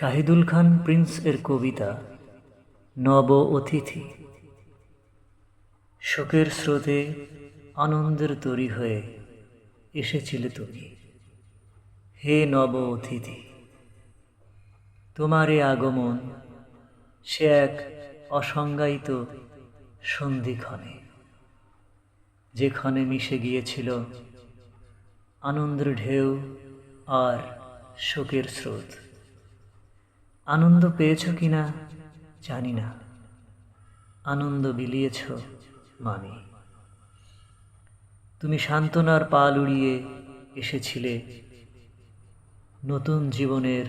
শাহিদুল খান Prince এর কবিতা, নব অতিথি। শোকের স্রোতে আনন্দের তরি হয়ে এসেছিলে তুমি। হে নব অতিথি, তোমার আগমন সে এক অসংজ্ঞায়িত সন্ধিক্ষণে, যেখানে মিশে গিয়েছিল আনন্দের ঢেউ আর শোকের স্রোত। আনন্দ পেয়েছ কিনা জানি না। আনন্দ বিলিয়েছ মানি তুমি সান্ত্বনার পাল উড়িয়ে এসেছিলে নতুন জীবনের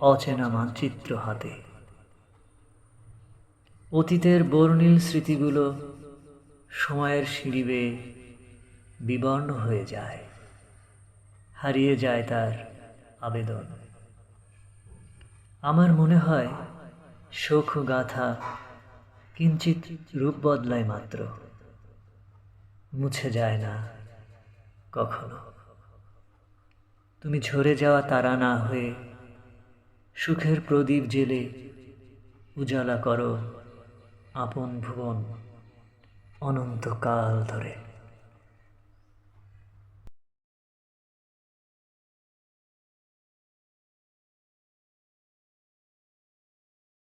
অচেনা মানচিত্র হাতে। অতীতের বর্ণিল স্মৃতিগুলো সময়ের সিঁড়ি বেয়ে বিবর্ণ হয়ে যায়, হারিয়ে যায় তার আবেদন। আমার মনে হয় শোক গাথা কিঞ্চিত রূপ বদলায় মাত্র। মুছে যায় না কখনো। তুমি ঝরে যাওয়া তারা না হয়ে সুখের প্রদীপ জেলে উজালা করো আপন ভুবন অনন্তকাল ধরে।